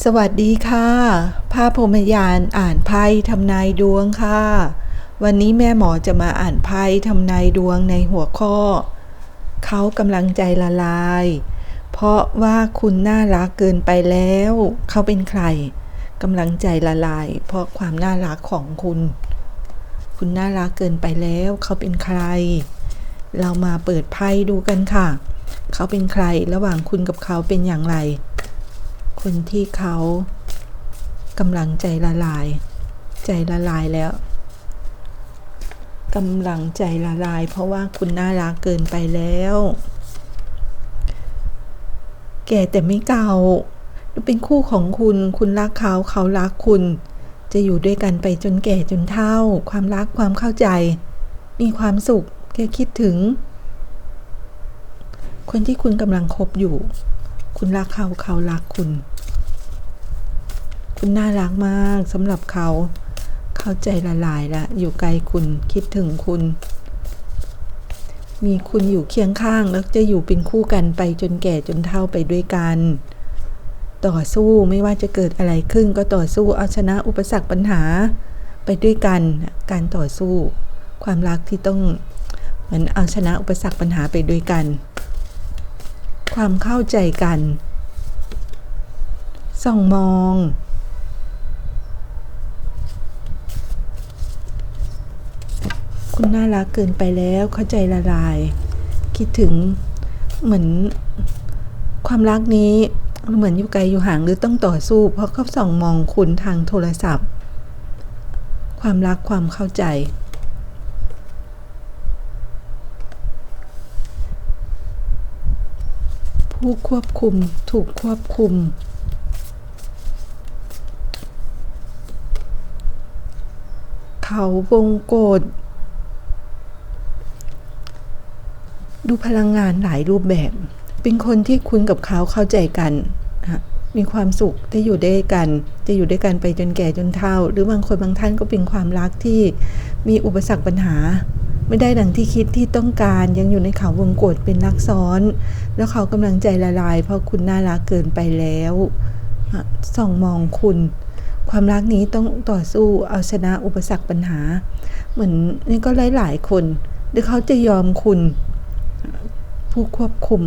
สวัสดีค่ะ ภาพพมยานอ่านไพ่ทำนายดวงค่ะ วันนี้แม่หมอจะมาอ่านไพ่ทำนายดวงในหัวข้อ เขากำลังใจละลาย เพราะว่าคุณน่ารักเกินไปแล้ว เขาเป็นใครกำลังใจละลาย เพราะความน่ารักของคุณ คุณน่ารักเกินไปแล้ว เขาเป็นใคร เรามาเปิดไพ่ดูกันค่ะ เขาเป็นใครระหว่างคุณกับเขาเป็นอย่างไร คนที่เขากำลังใจละลาย ใจละลายแล้วกำลังใจละลาย เพราะว่าคุณน่ารักเกินไปแล้ว แก่แต่ไม่เก่าเป็นคู่ของคุณ คุณรักเขาเขารักคุณ จะอยู่ด้วยกันไปจนแก่จนเฒ่า ความรักความเข้าใจ มีความสุขแค่คิดถึง คนที่คุณกำลังคบอยู่ คุณรักเขาเขารักคุณ คุณน่ารักมากสำหรับเขา เข้าใจละลายละอยู่ไกลคุณคิดถึงคุณ มีคุณอยู่เคียงข้างแล้วจะอยู่เป็นคู่กันไปจนแก่จนเฒ่าไปด้วยกัน ต่อสู้ไม่ว่าจะเกิดอะไรขึ้นก็ต่อสู้เอาชนะอุปสรรคปัญหาไปด้วยกัน การต่อสู้ ความรักที่ต้องเหมือนเอาชนะอุปสรรคปัญหาไปด้วยกัน ความเข้าใจกันส่องมอง คุณน่ารักเกินไปแล้วเข้าใจละลาย คิดถึงเหมือนความรักนี้เหมือนอยู่ไกลอยู่ห่างหรือต้องต่อสู้ เพราะเขาส่องมองคุณทางโทรศัพท์ ความรักความเข้าใจ ผู้ควบคุมถูกควบคุมเขาวงโกด ดูพลังงานหลายรูปแบบ เป็นคนที่คุณกับเขาเข้าใจกันมีความสุขที่อยู่ด้วยกัน จะอยู่ด้วยกันไปจนแก่จนเฒ่า หรือบางคนบางท่านก็เป็นความรักที่มีอุปสรรคปัญหา ไม่ได้ดังที่คิดที่ต้องการยังอยู่ในเขาวงกฏเป็นรักซ้อน แล้วเขากำลังใจละลาย เพราะคุณน่ารักเกินไปแล้วส่องมองคุณ ความรักนี้ต้องต่อสู้เอาชนะอุปสรรคปัญหา เหมือนนี่ก็หลายๆคนหรือเขาจะยอมคุณ ผู้ควบคุม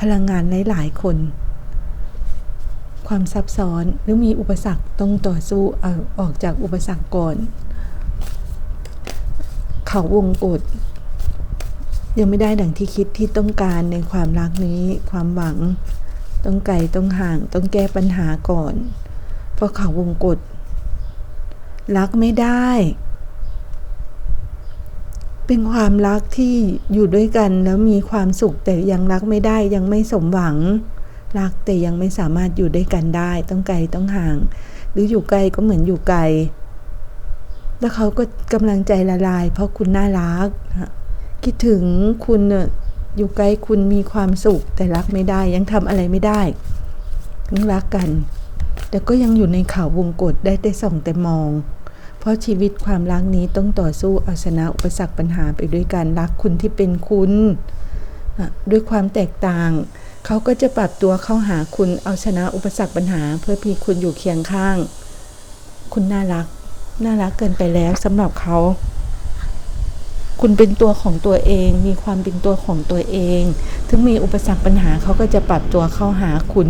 พลังงานหลายๆคน ความซับซ้อนหรือมีอุปสรรคต้องต่อสู้เอาออกจากอุปสรรคก่อน เขาวงกฏยังไม่ได้ดังที่คิดที่ต้องการในความรักนี้ความหวัง ต้องไกลต้องห่าง ต้องแก้ปัญหาก่อน เพราะเขาวงกฏรักไม่ได้ เป็นความรักที่อยู่ด้วยกันแล้วมีความสุขแต่ยังรักไม่ได้ยังไม่สมหวัง รักแต่ยังไม่สามารถอยู่ด้วยกันได้ ต้องไกลต้องห่าง หรืออยู่ไกลก็เหมือนอยู่ไกล แล้วเขาก็กำลังใจละลาย เพราะคุณน่ารัก คิดถึงคุณอยู่ใกล้คุณมีความสุข แต่รักไม่ได้ยังทำอะไรไม่ได้ยังรักกัน แต่ก็ยังอยู่ในข่าววงกฏได้แต่ส่องแต่มอง เพราะชีวิตความรักนี้ต้องต่อสู้เอาชนะอุปสรรคปัญหาไปด้วยกันรักคุณที่เป็นคุณ ด้วยความแตกต่าง เขาก็จะปรับตัวเข้าหาคุณเอาชนะอุปสรรคปัญหา เพื่อพีคุณอยู่เคียงข้าง คุณน่ารัก น่ารักเกินไปแล้วสำหรับเขา คุณเป็นตัวของตัวเอง มีความเป็นตัวของตัวเอง ถึงมีอุปสรรคปัญหาเขาก็จะปรับตัวเข้าหาคุณ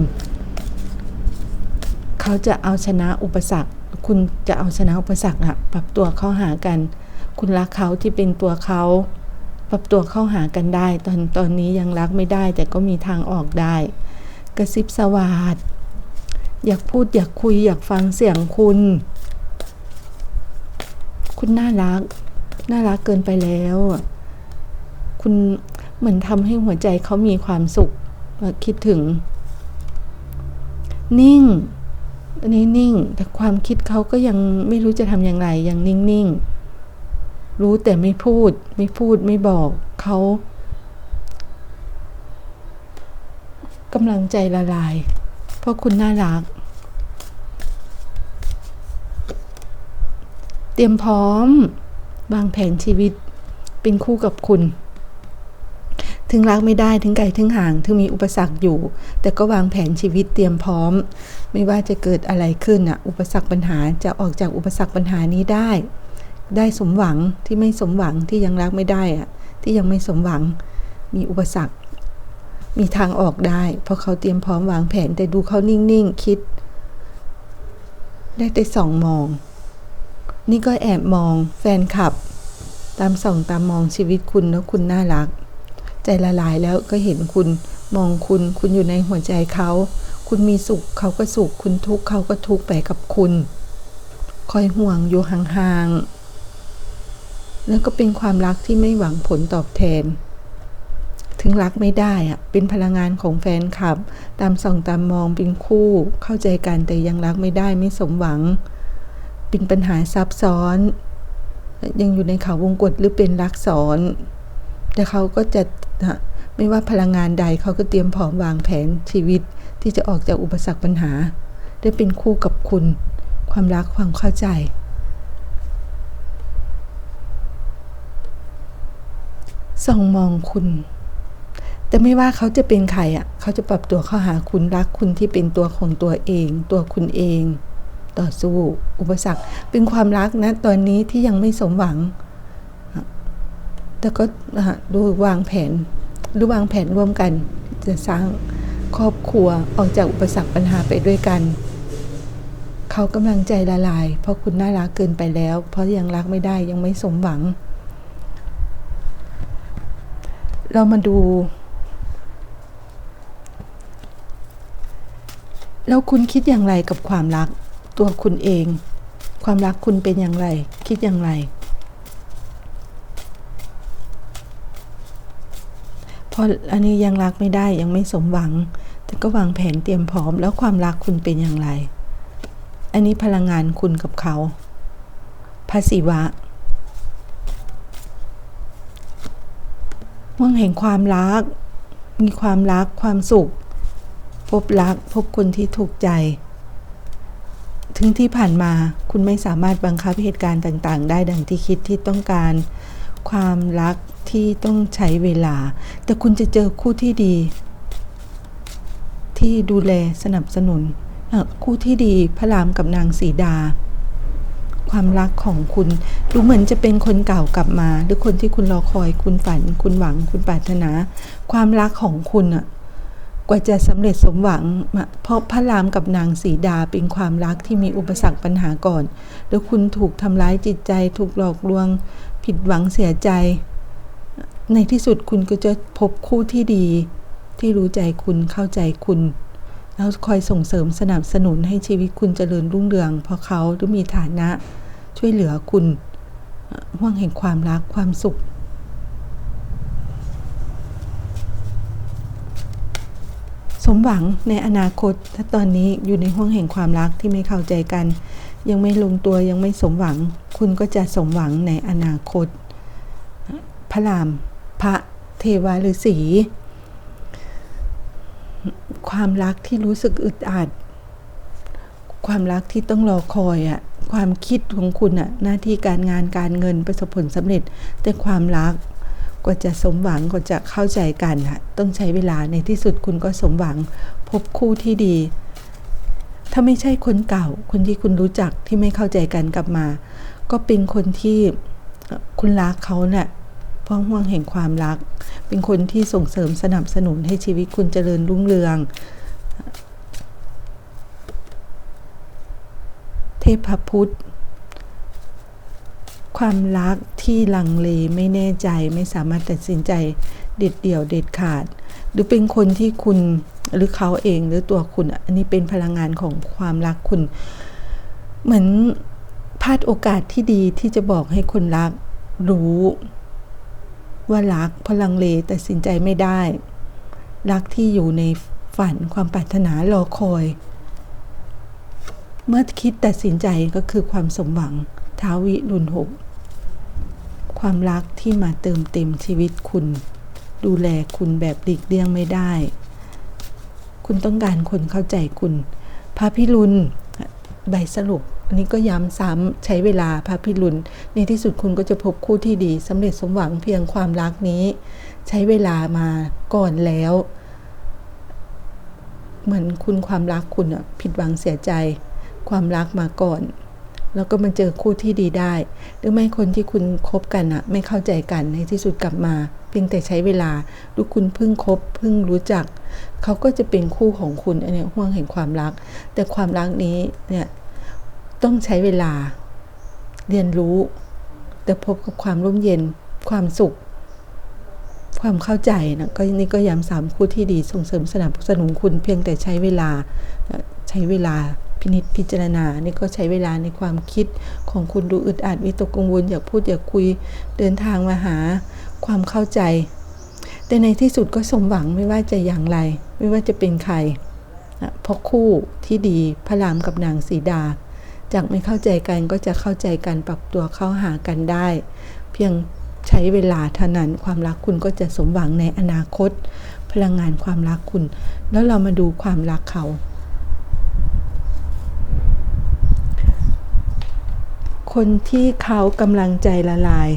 เขาจะเอาชนะอุปสรรค คุณจะเอาชนะอุปสรรคอะปรับตัวเข้าหากัน คุณรักเขาที่เป็นตัวเขาปรับตัวเข้าหากันได้ ตอนตอนนี้ยังรักไม่ได้ แต่ก็มีทางออกได้ กระซิบสวาดอยากพูดอยากคุยอยากฟังเสียงคุณ คุณน่ารัก น่ารักเกินไปแล้ว คุณเหมือนทำให้หัวใจเขามีความสุขคิดถึง นิ่ง อันนี้นิ่ง แต่ความคิดเขาก็ยังไม่รู้จะทำอย่างไรยังนิ่งๆ รู้แต่ไม่พูด ไม่พูดไม่บอกเขากำลังใจละลาย เพราะคุณน่ารัก เตรียมพร้อมวางแผนชีวิตเป็นคู่กับคุณ ถึงรักไม่ได้ถึงไกลถึงห่าง ถึงมีอุปสรรคอยู่ แต่ก็วางแผนชีวิตเตรียมพร้อม ไม่ว่าจะเกิดอะไรขึ้นอะอุปสรรคปัญหาจะออกจากอุปสรรคปัญหานี้ได้ ได้สมหวังที่ไม่สมหวังที่ยังรักไม่ได้อะที่ยังไม่สมหวังมีอุปสรรค มีทางออกได้ เพราะเขาเตรียมพร้อมวางแผนแต่ดูเขานิ่งๆคิด ได้แต่ส่องมอง นี่ก็แอบมองแฟนคลับ ตามส่องตามมองชีวิตคุณแล้วคุณน่ารัก ใจละลายแล้วก็เห็นคุณมองคุณ คุณอยู่ในหัวใจเขา คุณมีสุขเขาก็สุข คุณทุกข์เขาก็ทุกข์ไปกับคุณ คอยห่วงอยู่ห่างๆ แล้วก็เป็นความรักที่ไม่หวังผลตอบแทน ถึงรักไม่ได้อะเป็นพลังงานของแฟนคลับ ตามส่องตามมองเป็นคู่ เข้าใจกันแต่ยังรักไม่ได้ไม่สมหวัง เป็นปัญหาซับซ้อน ยังอยู่ในเขาวงกฏหรือเป็นรักซ้อน แต่เขาก็จะไม่ว่าพลังงานใดเขาก็เตรียมพร้อมวางแผนชีวิตที่จะออกจากอุปสรรคปัญหา ได้เป็นคู่กับคุณ ความรักความเข้าใจ ส่องมองคุณ แต่ไม่ว่าเขาจะเป็นใครอะ เขาจะปรับตัวเข้าหาคุณรักคุณที่เป็นตัวของตัวเอง ตัวคุณเอง ต่อสู้อุปสรรค เป็นความรักนะตอนนี้ที่ยังไม่สมหวัง แต่ก็ดูวางแผนดูวางแผนร่วมกัน จะสร้างครอบครัวออกจากอุปสรรคปัญหาไปด้วยกัน เขากำลังใจละลาย เพราะคุณน่ารักเกินไปแล้ว เพราะยังรักไม่ได้ยังไม่สมหวัง เรามาดู แล้วคุณคิดอย่างไรกับความรักตัวคุณเอง ความรักคุณเป็นอย่างไร คิดอย่างไร เพ ราะอันนี้ยังรักไม่ได้ยังไม่สมหวัง แต่ก็วางแผนเตรียมพร้อมแล้วความรักคุณเป็นอย่างไร อันนี้พลังงานคุณกับเขาภาษีวะว่างแห่งความรัก มีความรักความสุข พบรักพบคนที่ถูกใจ ถึงที่ผ่านมาคุณไม่สามารถบังคับเหตุการณ์ต่าง ๆ ได้ดังที่คิดที่ต้องการ ความรักที่ต้องใช้เวลา แต่คุณจะเจอคู่ที่ดี ที่ดูแลสนับสนุน คู่ที่ดีพระรามกับนางสีดา ความรักของคุณดูเหมือนจะเป็นคนเก่ากลับมา หรือคนที่คุณรอคอยคุณฝัน คุณหวัง คุณปรารถนา ความรักของคุณอะกว่าจะสำเร็จสมหวัง เพราะพระรามกับนางสีดาเป็นความรักที่มีอุปสรรคปัญหาก่อน แล้วคุณถูกทำร้ายจิตใจ ถูกหลอกลวง ผิดหวังเสียใจ ในที่สุดคุณก็จะพบคู่ที่ดี ที่รู้ใจคุณเข้าใจคุณ แล้วคอยส่งเสริมสนับสนุนให้ชีวิตคุณเจริญรุ่งเรือง เพราะเขาหรือมีฐานะช่วยเหลือคุณห่วงแห่งความรักความสุขสมหวังในอนาคตถ้าตอนนี้อยู่ในห่วงแห่งความรักที่ไม่เข้าใจกัน ยังไม่ลงตัวยังไม่สมหวัง คุณก็จะสมหวังในอนาคต พระราม พระเทวาฤาษีความรักที่รู้สึกอึดอัด ความรักที่ต้องรอคอยอะความคิดของคุณอะหน้าที่การงานการเงินประสบผลสำเร็จ แต่ความรักกว่าจะสมหวังกว่าจะเข้าใจกันอะต้องใช้เวลาในที่สุดคุณก็สมหวังพบคู่ที่ดี ถ้าไม่ใช่คนเก่า คนที่คุณรู้จักที่ไม่เข้าใจกันกลับมา ก็เป็นคนที่คุณรักเขาเนะ่ยเพราะห่วงแห่งความรัก เป็นคนที่ส่งเสริมสนับสนุนให้ชีวิตคุณเจริญรุ่งเรือง เทพพุทธความรักที่ลังเลไม่แน่ใจไม่สามารถตัดสินใจ เด็ดเดี่ยวเด็ดขาด หรือเป็นคนที่คุณหรือเขาเองหรือตัวคุณ อันนี้เป็นพลังงานของความรักคุณ เหมือนพลาดโอกาสที่ดีที่จะบอกให้คนรัก รู้ว่ารักพลังเลตัดสินใจไม่ได้ รักที่อยู่ในฝันความปรารถนารอคอย เมื่อคิดตัดสินใจก็คือความสมหวังท้าวิรุณหก ความรักที่มาเติมเต็มชีวิตคุณ ดูแลคุณแบบหลีกเลี่ยงไม่ได้ คุณต้องการคนเข้าใจคุณ พระพิรุณใบสรุปอันนี้ก็ย้ำซ้ำใช้เวลาพระพิรุณในที่สุดคุณก็จะพบคู่ที่ดีสำเร็จสมหวังเพียงความรักนี้ ใช้เวลามาก่อนแล้ว เหมือนคุณความรักคุณผิดหวังเสียใจ ความรักมาก่อน แล้วก็มาเจอคู่ที่ดีได้ หรือไม่คนที่คุณคบกันอะไม่เข้าใจกันในที่สุดกลับมา เพียงแต่ใช้เวลาดูคุณเพิ่งคบเพิ่งรู้จัก เขาก็จะเป็นคู่ของคุณอันนี้ห่วงแห่งความรัก แต่ความรักนี้เนี่ยต้องใช้เวลาเรียนรู้ แต่พบกับความร่มเย็นความสุข ความเข้าใจนะก็นี่ก็ย้ำสามคู่ที่ดีส่งเสริมสนับสนุนคุณเพียงแต่ใช้เวลาใช้เวลา พินิจพิจารณา นี่ก็ใช้เวลาในความคิดของคุณดูอึดอัดวิตกกังวลอยากพูดอยากคุยเดินทางมาหาความเข้าใจ แต่ในที่สุดก็สมหวังไม่ว่าจะอย่างไร ไม่ว่าจะเป็นใครเพราะคู่ที่ดีพระรามกับนางสีดา จากไม่เข้าใจกันก็จะเข้าใจกันปรับตัวเข้าหากันได้ เพียงใช้เวลาเท่านั้นความรักคุณก็จะสมหวังในอนาคต พลังงานความรักคุณ แล้วเรามาดูความรักเขา คนที่เขากำลังใจละลาย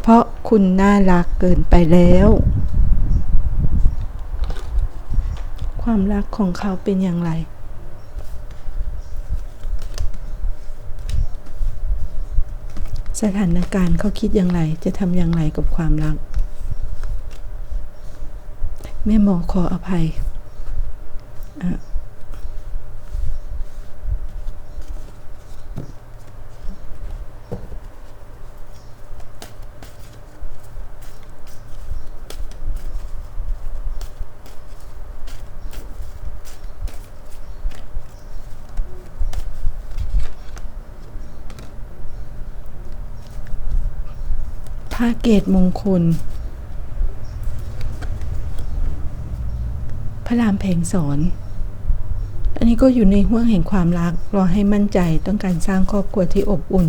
เพราะคุณน่ารักเกินไปแล้ว ความรักของเขาเป็นอย่างไรสถานการณ์เขาคิดอย่างไร จะทำอย่างไรกับความรัก แม่หมอขออภัย พระเกตมงคล พระรามเพลงสอน อันนี้ก็อยู่ในห่วงแห่งความรักรอให้มั่นใจต้องการสร้างครอบครัวที่อบอุ่น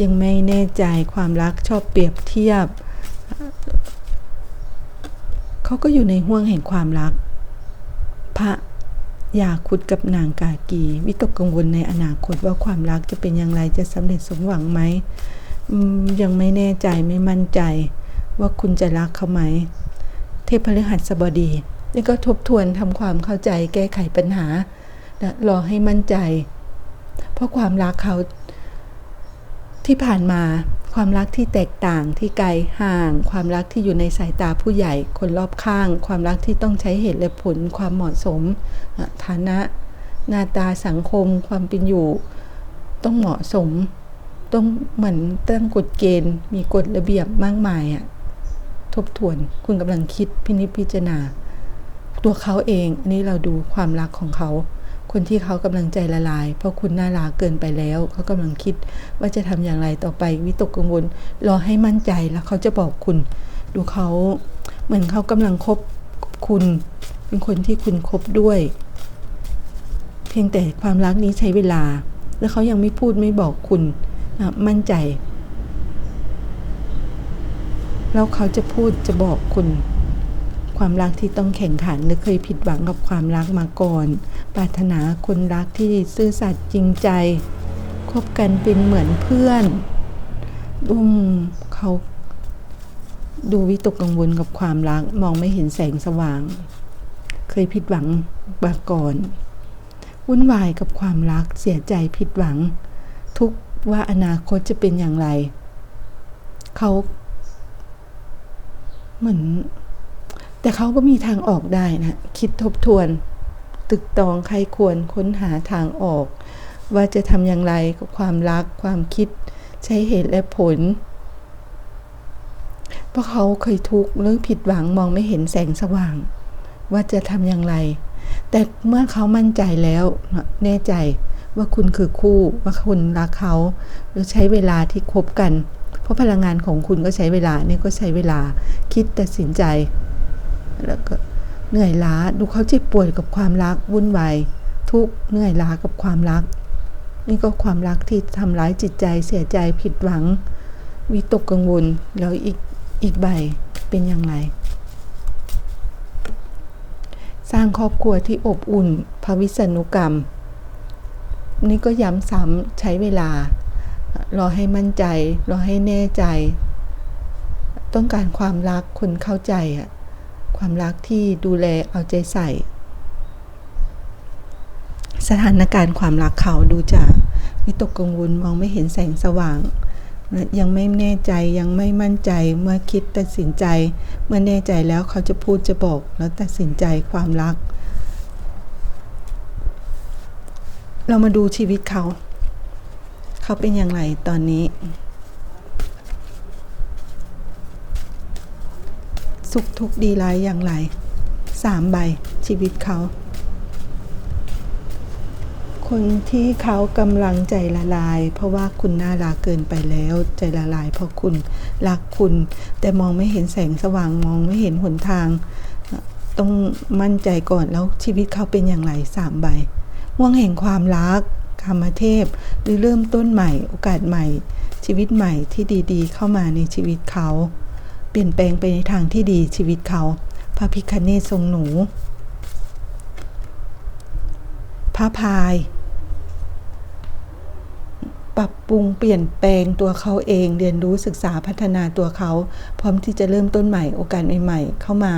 ยังไม่แน่ใจความรักชอบเปรียบเทียบ เขาก็อยู่ในห่วงแห่งความรัก พระอยากขุดกับนางกากี วิตกกังวลในอนาคตว่าความรักจะเป็นอย่างไรจะสำเร็จสมหวังไหม ยังไม่แน่ใจไม่มั่นใจ ว่าคุณจะรักเขาไหม เทพพฤหัสบดี นี่ก็ทบทวนทำความเข้าใจแก้ไขปัญหานะรอให้มั่นใจ เพราะความรักเขาที่ผ่านมาความรักที่แตกต่างที่ไกลห่าง ความรักที่อยู่ในสายตาผู้ใหญ่คนรอบข้าง ความรักที่ต้องใช้เหตุและผล ความเหมาะสม ฐานะ หน้าตาสังคม ความเป็นอยู่ ต้องเหมาะสม ต้องเหมือนตั้งกฎเกณฑ์ มีกฎระเบียบมากมายอะทบทวนคุณกำลังคิดพินิจพิจารณา ตัวเขาเอง อันนี้เราดูความรักของเขา คนที่เขากำลังใจละลาย เพราะคุณน่ารักเกินไปแล้ว เขากำลังคิดว่าจะทำอย่างไรต่อไปวิตกกังวลรอให้มั่นใจแล้วเขาจะบอกคุณ ดูเขาเหมือนเขากำลังคบคุณ เป็นคนที่คุณคบด้วย เพียงแต่ความรักนี้ใช้เวลา แล้วเขายังไม่พูดไม่บอกคุณ มั่นใจ แล้วเขาจะพูดจะบอกคุณ ความรักที่ต้องแข่งขันหรือเคยผิดหวังกับความรักมาก่อน ปรารถนาคนรักที่ซื่อสัตย์จริงใจคบกันเป็นเหมือนเพื่อนอืมเขาดูวิตกกังวลกับความรักมองไม่เห็นแสงสว่าง เคยผิดหวังมาก่อน วุ่นวายกับความรักเสียใจผิดหวัง ทุก ว่าอนาคตจะเป็นอย่างไร เขาเหมือน แต่เขาก็มีทางออกได้นะ คิดทบทวน ตึกตองใครควรค้นหาทางออก ว่าจะทำอย่างไรกับความรักความคิดใช้เหตุและผล เพราะเขาเคยทุกข์หรือผิดหวังมองไม่เห็นแสงสว่าง ว่าจะทำอย่างไร แต่เมื่อเขามั่นใจแล้วแน่ใจ ว่าคุณคือคู่ว่าคุณรักเขาหรือใช้เวลาที่คบกัน เพราะพลังงานของคุณก็ใช้เวลานี่ก็ใช้เวลาคิดตัดสินใจ แล้วก็เหนื่อยล้าดูเขาเจ็บปวดกับความรักวุ่นวายทุกเหนื่อยล้ากับความรัก นี่ก็ความรักที่ทำร้ายจิตใจเสียใจผิดหวังวิตกกังวลแล้วอีกอีกใบเป็นย่างไรสร้างครอบครัวที่อบอุ่น ภวิษณุกรรม นี่ก็ย้ำซ้ำใช้เวลา รอให้มั่นใจ รอให้แน่ใจ ต้องการความรักคนเข้าใจอะความรักที่ดูแลเอาใจใส่ สถานการณ์ความรักเขาดูจากวิตกกังวลมองไม่เห็นแสงสว่าง ยังไม่แน่ใจยังไม่มั่นใจเมื่อคิดตัดสินใจ เมื่อแน่ใจแล้วเขาจะพูดจะบอกแล้วตัดสินใจความรัก เรามาดูชีวิตเขา เขาเป็นอย่างไรตอนนี้ สุขทุกข์ดีร้ายอย่างไรสามใบชีวิตเขา คนที่เขากำลังใจละลาย เพราะว่าคุณน่ารักเกินไปแล้ว ใจละลายเพราะคุณรักคุณ แต่มองไม่เห็นแสงสว่างมองไม่เห็นหนทาง ต้องมั่นใจก่อนแล้วชีวิตเขาเป็นอย่างไรสามใบ ว่วงแห่งความรักธรรมเทพ หรือเริ่มต้นใหม่โอกาสใหม่ ชีวิตใหม่ที่ดีๆ เข้ามาในชีวิตเขา เปลี่ยนแปลงไปในทางที่ดีชีวิตเขา พระพิคเนศทรงหนู พระพาย ปรับปรุงเปลี่ยนแปลงตัวเขาเองเรียนรู้ศึกษาพัฒนาตัวเขา พร้อมที่จะเริ่มต้นใหม่โอกาสใหม่ๆเข้ามา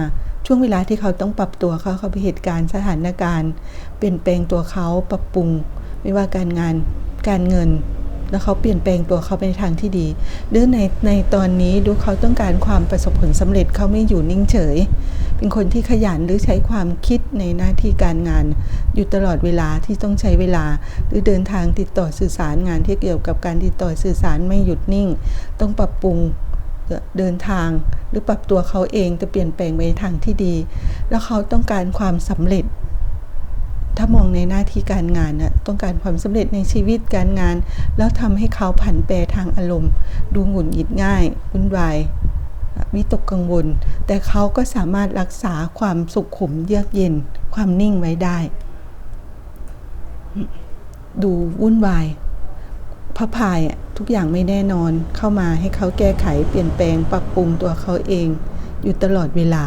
ช่วงเวลาที่เขาต้องปรับตัวเขาเขาไปเหตุการณ์สถานการณ์ เปลี่ยนแปลงตัวเขาปรับปรุง ไม่ว่าการงานการเงิน แล้วเขาเปลี่ยนแปลงตัวเขาไปในทางที่ดีหรือในในตอนนี้ดูเขาต้องการความประสบผลสำเร็จเขาไม่อยู่นิ่งเฉย เป็นคนที่ขยันหรือใช้ความคิดในหน้าที่การงาน อยู่ตลอดเวลาที่ต้องใช้เวลา หรือเดินทางติดต่อสื่อสารงานที่เกี่ยวกับการติดต่อสื่อสารไม่หยุดนิ่ง ต้องปรับปรุง เดินทาง หรือปรับตัวเขาเองจะเปลี่ยนแปลงไปทางที่ดี แล้วเขาต้องการความสำเร็จ ถ้ามองในหน้าที่การงานนะต้องการความสำเร็จในชีวิตการงาน แล้วทำให้เขาผันแปรทางอารมณ์ ดูหงุดหงิดง่ายวุ่นวายวิตกกังวล แต่เขาก็สามารถรักษาความสุขขุมเยือกเย็น ความนิ่งไว้ได้ ดูวุ่นวาย พระพายทุกอย่างไม่แน่นอนเข้ามาให้เขาแก้ไขเปลี่ยนแปลงปรับปรุงตัวเขาเอง อยู่ตลอดเวลา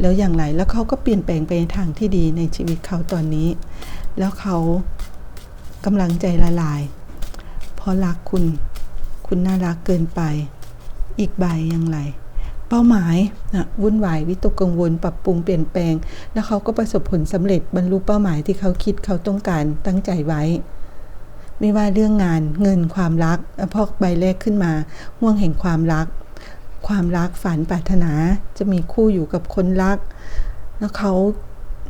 แล้วอย่างไรแล้วเขาก็เปลี่ยนแปลงไปในทางที่ดีในชีวิตเขาตอนนี้ แล้วเขากำลังใจละลาย เพราะรักคุณ คุณน่ารักเกินไป อีกใบอย่างไร เป้าหมายนะวุ่นวายวิตกกังวล ปรับปรุงเปลี่ยนแปลง แล้วเขาก็ประสบผลสำเร็จบรรลุเป้าหมายที่เขาคิดเขาต้องการตั้งใจไว้ ไม่ว่าเรื่องงานเงินความรักพอใบแรกขึ้นมาห่วงแห่งความรัก ความรักฝันปรารถนาจะมีคู่อยู่กับคนรัก แล้วเขา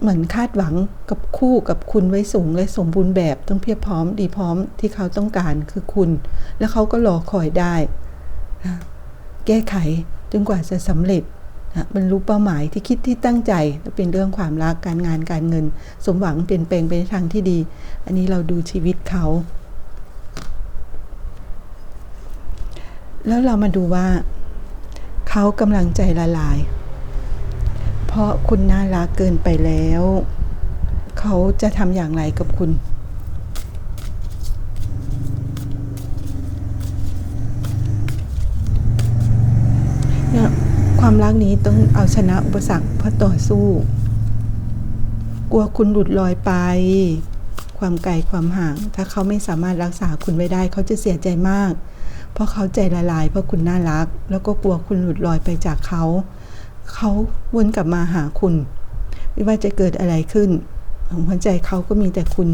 เหมือนคาดหวังกับคู่กับคุณไว้สูงและสมบูรณ์แบบต้องเพียบพร้อมดีพร้อมที่เขาต้องการคือคุณ แล้วเขาก็รอคอยได้นะแก้ไขจนกว่าจะสำเร็จนะบรรลุเป้าหมายที่คิดที่ตั้งใจเป็นเรื่องความรักการงานการเงิน สมหวังเปลี่ยนแปลงไปในทางที่ดี อันนี้เราดูชีวิตเขา แล้วเรามาดูว่า เขากำลังใจละลาย เพราะคุณน่ารักเกินไปแล้ว เขาจะทำอย่างไรกับคุณเนี่ยความรักนี้ต้องเอาชนะอุปสรรคเพื่อต่อสู้ กลัวคุณหลุดลอยไป ความไกลความห่าง ถ้าเขาไม่สามารถรักษาคุณไว้ได้ เขาจะเสียใจมาก ราะเขาใจละลายเพราะคุณน่ารัก แล้วก็กลัวคุณหลุดลอยไปจากเขา เขาวนกลับมาหาคุณ ไม่ว่าจะเกิดอะไรขึ้นหัวใจเขาก็มีแต่คุณ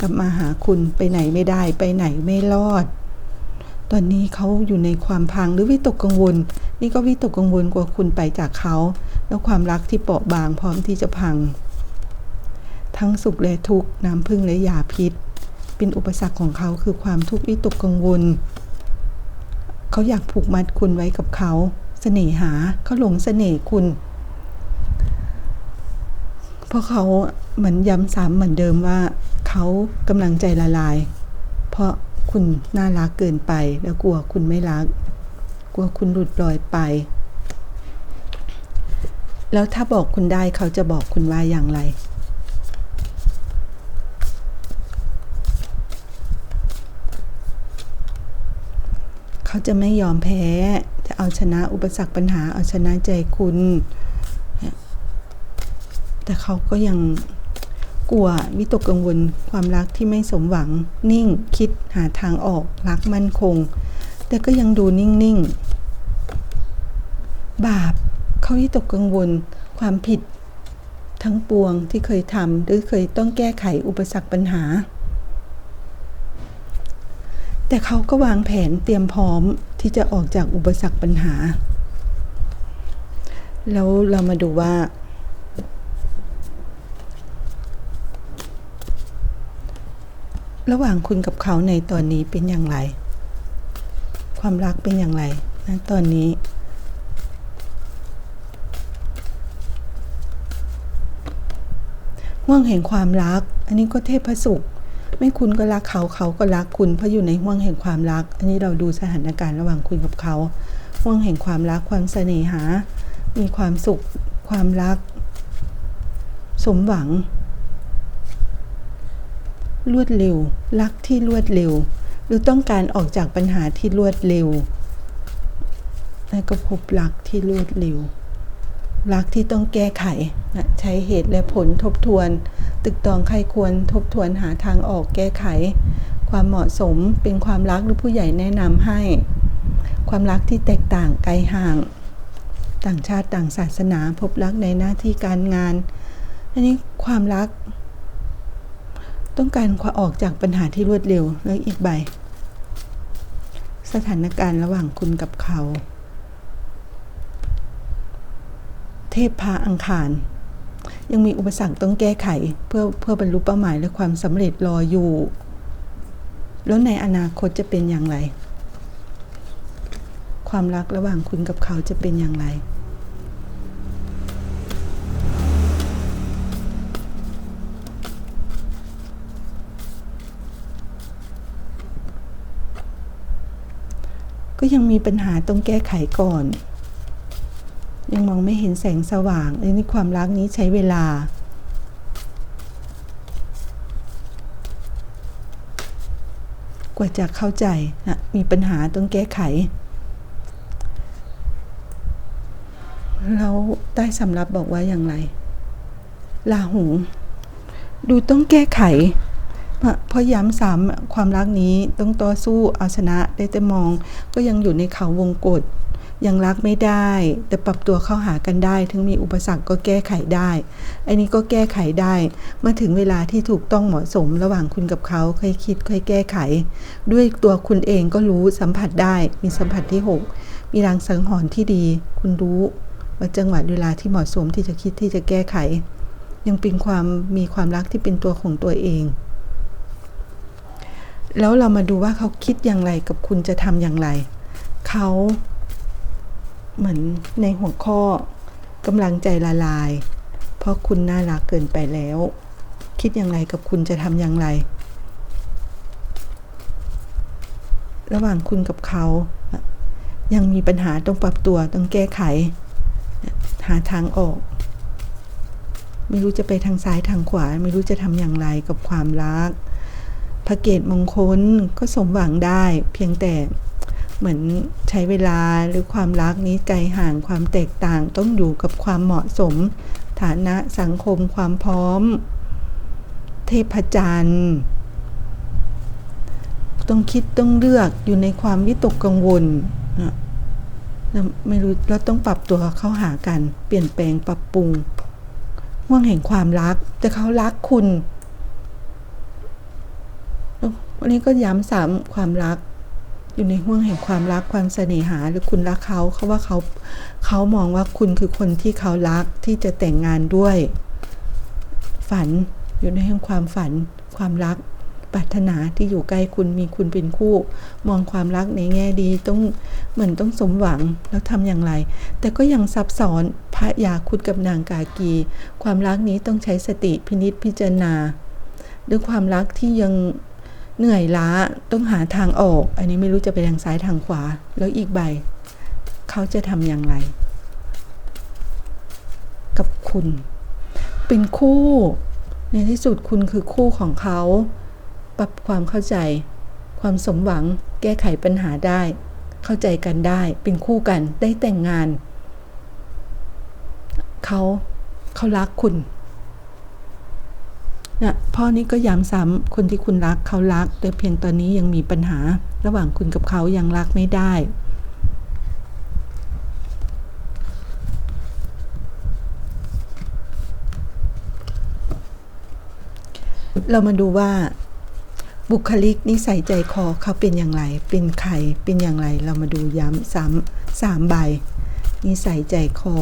กลับมาหาคุณไปไหนไม่ได้ไปไหนไม่รอด ตอนนี้เขาอยู่ในความพังหรือวิตกกังวล นี่ก็วิตกกังวลกว่าคุณไปจากเขา แล้วความรักที่เปราะบางพร้อมที่จะพัง ทั้งสุขและทุกข์น้ำพึ่งและยาพิษ เป็นอุปสรรคของเขาคือความทุกข์วิตกกังวล เขาอยากผูกมัดคุณไว้กับเขาเสน่หาเขาหลงเสน่ห์คุณ เพราะเขาเหมือนย้ำซ้ำเหมือนเดิมว่าเขากำลังใจละลาย เพราะคุณน่ารักเกินไปแล้วกลัวคุณไม่รัก กลัวคุณหลุดลอยไป แล้วถ้าบอกคุณได้เขาจะบอกคุณว่าอย่างไร เขาจะไม่ยอมแพ้ จะเอาชนะอุปสรรคปัญหา เอาชนะใจคุณ แต่เขาก็ยังกลัววิตกกังวลความรักที่ไม่สมหวัง นิ่งคิดหาทางออกรักมั่นคง แต่ก็ยังดูนิ่ง ๆ บาปเขาวิตกกังวลความผิดทั้งปวงที่เคยทำหรือเคยต้องแก้ไขอุปสรรคปัญหา แต่เขาก็วางแผนเตรียมพร้อมที่จะออกจากอุปสรรคปัญหา แล้วเรามาดูว่า ระหว่างคุณกับเขาในตอนนี้เป็นอย่างไร ความรักเป็นอย่างไรนะตอนนี้ห่วงแห่งความรัก อันนี้ก็เทพสุข ไม่คุณก็รักเขาเขาก็รักคุณ เพราะอยู่ในห่วงแห่งความรัก อันนี้เราดูสถานการณ์ระหว่างคุณกับเขาห่วงแห่งความรักความเสน่หา มีความสุขความรัก สมหวัง รวดเร็ว รักที่รวดเร็ว หรือต้องการออกจากปัญหาที่รวดเร็วแล้วก็พบรักที่รวดเร็วรักที่ต้องแก้ไข ใช้เหตุและผลทบทวน ตึกตองใครควรทบทวนหาทางออกแก้ไข ความเหมาะสมเป็นความรักหรือผู้ใหญ่แนะนำให้ ความรักที่แตกต่างไกลห่าง ต่างชาติต่างศาสนาพบรักในหน้าที่การงาน อันนี้ความรัก ต้องการความออกจากปัญหาที่รวดเร็วแล้วอีกใบ สถานการณ์ระหว่างคุณกับเขา เทพพาอังคาร ยังมีอุปสรรคต้องแก้ไข เพื่อเพื่อบรรลุเป้าหมายและความสำเร็จรออยู่ แล้วในอนาคตจะเป็นอย่างไร ความรักระหว่างคุณกับเขาจะเป็นอย่างไรก็ยังมีปัญหาต้องแก้ไขก่อน ยังมองไม่เห็นแสงสว่างอันนี้ความรักนี้ใช้เวลา กว่าจะเข้าใจนะมีปัญหาต้องแก้ไข แล้วใต้สำรับบอกว่าอย่างไรลาหู ดูต้องแก้ไข เพราะย้ำซ้ำความรักนี้ต้องต่อสู้เอาชนะได้แต่มอง ก็ยังอยู่ในเขาวงกฏ ยังรักไม่ได้ แต่ปรับตัวเข้าหากันได้ ถึงมีอุปสรรคก็แก้ไขได้ อันนี้ก็แก้ไขได้เมื่อถึงเวลาที่ถูกต้องเหมาะสมระหว่างคุณกับเขาค่อยคิดค่อยแก้ไข ด้วยตัวคุณเองก็รู้สัมผัสได้ มีสัมผัสที่ 6 มีรางสังหรณ์ที่ดี คุณรู้ว่าจังหวะเวลาที่เหมาะสมที่จะคิดที่จะแก้ไข ยังเป็นความมีความรักที่เป็นตัวของตัวเองแล้วเรามาดูว่าเขาคิดอย่างไรกับคุณจะทำอย่างไร เขา เหมือนในหัวข้อกำลังใจละลาย เพราะคุณน่ารักเกินไปแล้ว คิดอย่างไรกับคุณจะทำอย่างไร ระหว่างคุณกับเขา ยังมีปัญหาต้องปรับตัวต้องแก้ไข หาทางออก ไม่รู้จะไปทางซ้ายทางขวา ไม่รู้จะทำอย่างไรกับความรักพระเกตมงคลก็สมหวังได้เพียงแต่ เหมือนใช้เวลาหรือความรักนี้ไกลห่างความแตกต่างต้องอยู่กับความเหมาะสม ฐานะสังคมความพร้อม เทพจันทร์ต้องคิดต้องเลือกอยู่ในความวิตกกังวลนะไม่รู้แล้วต้องปรับตัวเข้าหากัน เปลี่ยนแปลงปรับปรุงห่วงแห่งความรัก แต่เขารักคุณวันนี้ก็ย้ำสามความรัก อยู่ในห่วงแห่งความรักความเสน่หา หรือคุณรักเขาเขาว่าเขาเขามองว่าคุณคือคนที่เขารักที่จะแต่งงานด้วย ฝันอยู่ในแห่งความฝัน ความรักปรารถนาที่อยู่ใกล้คุณมีคุณเป็นคู่ มองความรักในแง่ดีต้องเหมือนต้องสมหวังแล้วทำอย่างไร แต่ก็ยังซับซ้อนพระยาคุดกับนางกากี ความรักนี้ต้องใช้สติพินิษพิจารณาด้วยความรักที่ยัง เหนื่อยล้าต้องหาทางออก อันนี้ไม่รู้จะไปทางซ้ายทางขวา แล้วอีกใบ เขาจะทำอย่างไร กับคุณ เป็นคู่ ในที่สุดคุณคือคู่ของเขา ปรับความเข้าใจ ความสมหวัง แก้ไขปัญหาได้ เข้าใจกันได้ เป็นคู่กันได้แต่งงาน เขาเขารักคุณ นะพ่อนี่ก็ย้ำซ้ำคนที่คุณรักเขารัก แต่เพียงตอนนี้ยังมีปัญหา ระหว่างคุณกับเขายังรักไม่ได้เรามาดูว่าบุคลิกนิสัยใจคอเขาเป็นอย่างไร เป็นใคร เป็นอย่างไร เรามาดูย้ำซ้ำสามใบ นิสัยใจคอ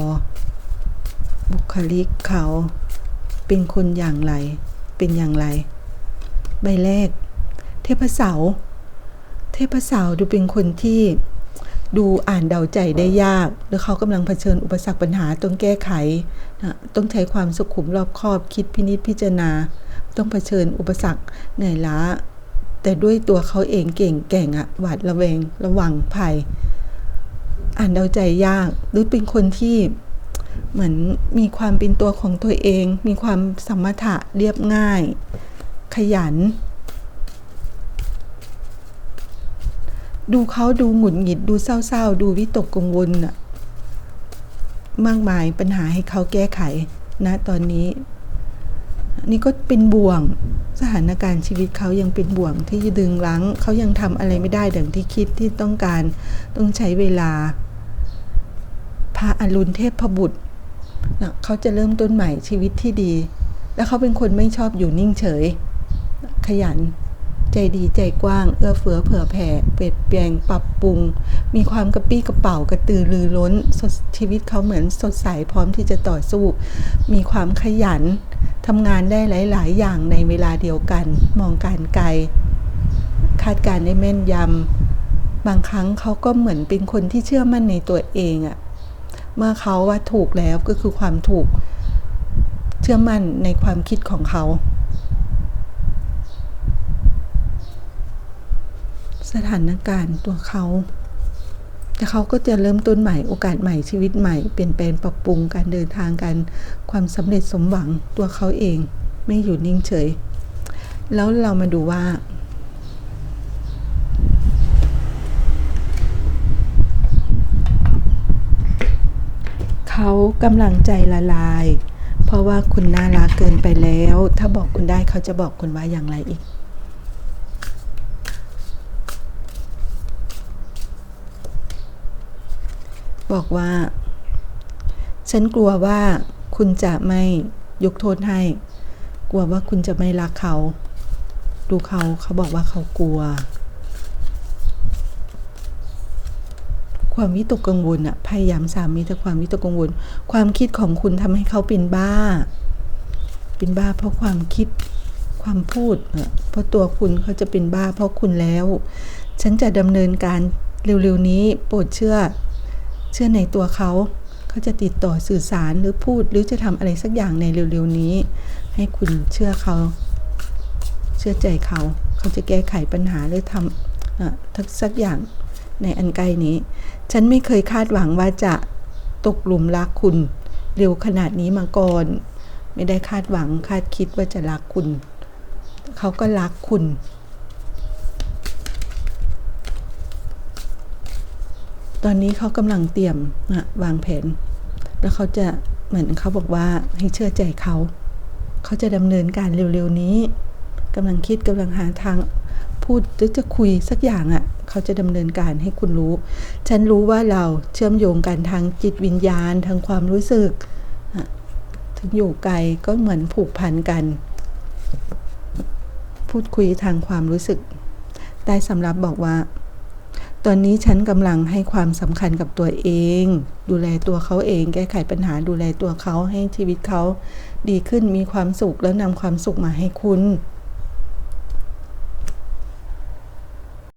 บุคลิกเขาเป็นคนอย่างไร เป็นอย่างไร ใบแรก เทพเสา เทพเสาดูเป็นคนที่ดูอ่านเดาใจได้ยากหรือเขากำลังเผชิญอุปสรรคปัญหาต้องแก้ไขนะต้องใช้ความสุขุมรอบคอบคิดพินิจพิจารณา ต้องเผชิญอุปสรรคเหนื่อยล้า แต่ด้วยตัวเขาเองเก่งแก่งอะหวาดระแวงระวังภัย อ่านเดาใจยาก หรือเป็นคนที่ เหมือนมีความเป็นตัวของตัวเอง มีความสมถะเรียบง่าย ขยัน ดูเขาดูหงุดหงิดดูเศร้าๆ ดูวิตกกังวลอะมากมายปัญหาให้เขาแก้ไขนะตอนนี้ นี่ก็เป็นบ่วงสถานการณ์ชีวิตเขายังเป็นบ่วงที่ดึงรั้งเขายังทำอะไรไม่ได้ดังที่คิดที่ต้องการต้องใช้เวลาพระอรุณเทพบุตร เขาจะเริ่มต้นใหม่ชีวิตที่ดี แล้วเขาเป็นคนไม่ชอบอยู่นิ่งเฉย ขยัน ใจดีใจกว้าง เอื้อเฟื้อเผื่อแผ่เปลี่ยนแปลงปรับปรุง มีความกระปี้กระเป๋ากระตือรือร้นสดชีวิตเขาเหมือนสดใสพร้อมที่จะต่อสู้ มีความขยันทำงานได้หลาย ๆ อย่างในเวลาเดียวกัน มองการไกล คาดการณ์ได้แม่นยำบางครั้งเขาก็เหมือนเป็นคนที่เชื่อมั่นในตัวเองอะ เมื่อเขาว่าถูกแล้วก็คือความถูกเชื่อมั่นในความคิดของเขา สถานการณ์ตัวเขาแต่เขาก็จะเริ่มต้นใหม่โอกาสใหม่ชีวิตใหม่เปลี่ยนแปลงปรับปรุงการเดินทางกันความสำเร็จสมหวังตัวเขาเอง ไม่อยู่นิ่งเฉย แล้วเรามาดูว่า เขากำลังใจละลาย เพราะว่าคุณน่ารักเกินไปแล้ว ถ้าบอกคุณได้เขาจะบอกคุณว่าอย่างไรอีก บอกว่า ฉันกลัวว่าคุณจะไม่ยกโทษให้ กลัวว่าคุณจะไม่รักเขา ดูเขาเขาบอกว่าเขากลัว ความวิตกกังวลอะพยายามสามีแต่ความวิตกกังวล ความคิดของคุณทำให้เขาเป็นบ้า เป็นบ้าเพราะความคิดความพูดเพราะตัวคุณเขาจะเป็นบ้าเพราะคุณแล้ว ฉันจะดำเนินการเร็วๆนี้โปรดเชื่อ เชื่อในตัวเขา เขาจะติดต่อสื่อสารหรือพูดหรือจะทำอะไรสักอย่างในเร็วๆนี้ ให้คุณเชื่อเขา เชื่อใจเขา เขาจะแก้ไขปัญหาหรือทำอะสักอย่าง ในอันใกล้นี้ ฉันไม่เคยคาดหวังว่าจะตกหลุมรักคุณ เร็วขนาดนี้มาก่อน ไม่ได้คาดหวังคาดคิดว่าจะรักคุณ เขาก็รักคุณตอนนี้เขากำลังเตรียมอะวางแผน แล้วเขาจะเหมือนเขาบอกว่าให้เชื่อใจเขา เขาจะดำเนินการเร็วๆนี้กำลังคิดกำลังหาทางพูดหรือจะคุยสักอย่างอะ่ะ เขาจะดำเนินการให้คุณรู้ ฉันรู้ว่าเราเชื่อมโยงกันทางจิตวิญญาณทางความรู้สึก ถึงอยู่ไกลก็เหมือนผูกพันกัน พูดคุยทางความรู้สึก ได้สำหรับบอกว่า ตอนนี้ฉันกำลังให้ความสำคัญกับตัวเอง ดูแลตัวเขาเอง แก้ไขปัญหาดูแลตัวเขาให้ชีวิตเขาดีขึ้นมีความสุขแล้วนำความสุขมาให้คุณ